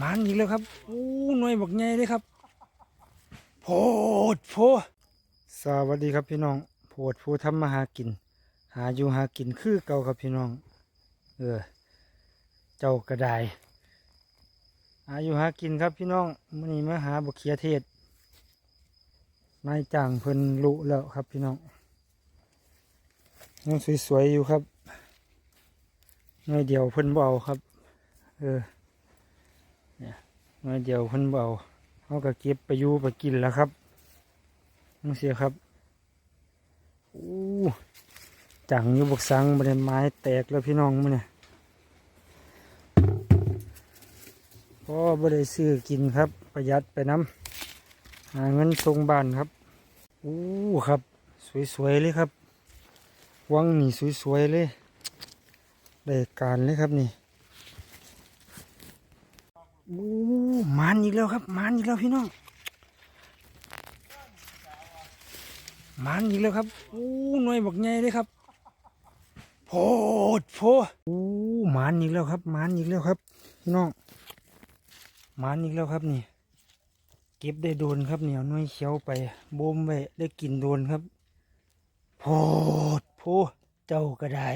มันอีกแล้วครับอู้หน่วยบักใหญ่เลยครับ โพดโพสวัสดีครับพี่น้อง โพดโพทำมาหากิน หาอยู่หากินคือเก่าครับพี่น้อง เออ เจ้ากระไดหาอยู่หากินครับพี่น้องมื่อนี้มาหาบกเขียเทศนายจ้างเพิ่นลุแล้วครับพี่น้องยังสวยๆอยู่ครับหน่อยเดียวเพิ่นเบาครับ เออ เนี่ยหน่อยเดียวเพิ่นเบาเขาก็เก็บไปยูไปกินแล้วครับนั่นเสียครับอู้จังอยู่บกสังบันไม้แตกแล้วพี่น้องมื้อเนี่ยก็บ่ได้ซื้อกินครับ ประหยัดไปน้ำหาเงินส่งบ้านครับอู้ครับ สวยๆเลยครับ วังนี่สวยๆเลยได้การเลยครับนี่ อู้หมันอีกแล้วครับมันอีกแล้วพี่น้องมันอีกแล้วครับอู้หน่วยบักใหญ่เลยครับโพดโพอู้หมันอีกแล้วครับมันอีกแล้วครับ พี่น้องมันอีกแล้วครับนี่ เก็บได้โดนครับเหนียวน้อยเขียวไปบ่มไว้ได้กินโดนครับโพดโพเจ้าก็ได้